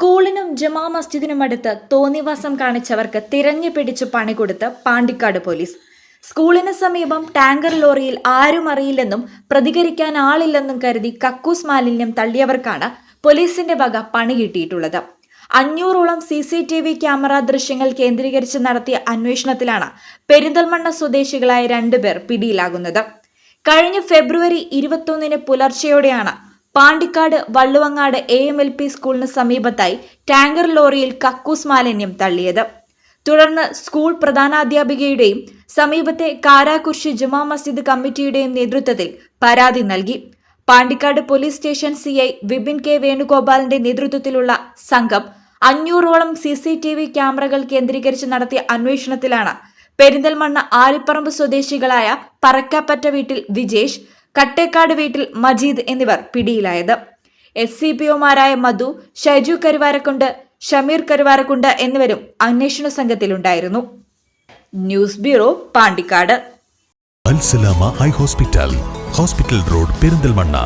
സ്കൂളിനും ജമാ മസ്ജിദിനും അടുത്ത് തോന്നിവാസം കാണിച്ചവർക്ക് തിരഞ്ഞു പിടിച്ചു പണി കൊടുത്ത് പാണ്ടിക്കാട് പോലീസ്. സ്കൂളിന് സമീപം ടാങ്കർ ലോറിയിൽ ആരും അറിയില്ലെന്നും പ്രതികരിക്കാൻ ആളില്ലെന്നും കരുതി കക്കൂസ് മാലിന്യം തള്ളിയവർക്കാണ് പോലീസിന്റെ വക പണി കിട്ടിയിട്ടുള്ളത്. അഞ്ഞൂറോളം C C T V camera ദൃശ്യങ്ങൾ കേന്ദ്രീകരിച്ച് നടത്തിയ അന്വേഷണത്തിലാണ് പെരിന്തൽമണ്ണ സ്വദേശികളായ രണ്ടുപേർ പിടിയിലാകുന്നത്. കഴിഞ്ഞ ഫെബ്രുവരി ഇരുപത്തൊന്നിന് പുലർച്ചെയോടെയാണ് Pandikkad Valluvangad A M L P സ്കൂളിന് സമീപത്തായി ടാങ്കർ ലോറിയിൽ കക്കൂസ് മാലിന്യം തള്ളിയത്. തുടർന്ന് സ്കൂൾ പ്രധാനാധ്യാപികയുടെയും സമീപത്തെ കാരാകുർശി ജുമാ മസ്ജിദ് കമ്മിറ്റിയുടെയും നേതൃത്വത്തിൽ പരാതി നൽകി. Pandikkad police station C I Vipin K വേണുഗോപാലിന്റെ നേതൃത്വത്തിലുള്ള സംഘം അഞ്ഞൂറോളം സി സി ടി വി ക്യാമറകൾ കേന്ദ്രീകരിച്ച് നടത്തിയ അന്വേഷണത്തിലാണ് പെരിന്തൽമണ്ണ ആലിപ്പറമ്പ് സ്വദേശികളായ പറക്കാപ്പറ്റ വീട്ടിൽ വിജേഷ് കട്ടേക്കാട് വീട്ടിൽ മജീദ് എന്നിവർ പിടിയിലായത്. എസ് സി പി ഒമാരായ മധു ഷൈജു കരുവാരക്കുണ്ട് ഷമീർ കരുവാരക്കുണ്ട് എന്നിവരും അന്വേഷണ സംഘത്തിലുണ്ടായിരുന്നു. News bureau Pandikkad. Alsalama high hospital hospital road Perinthalmanna.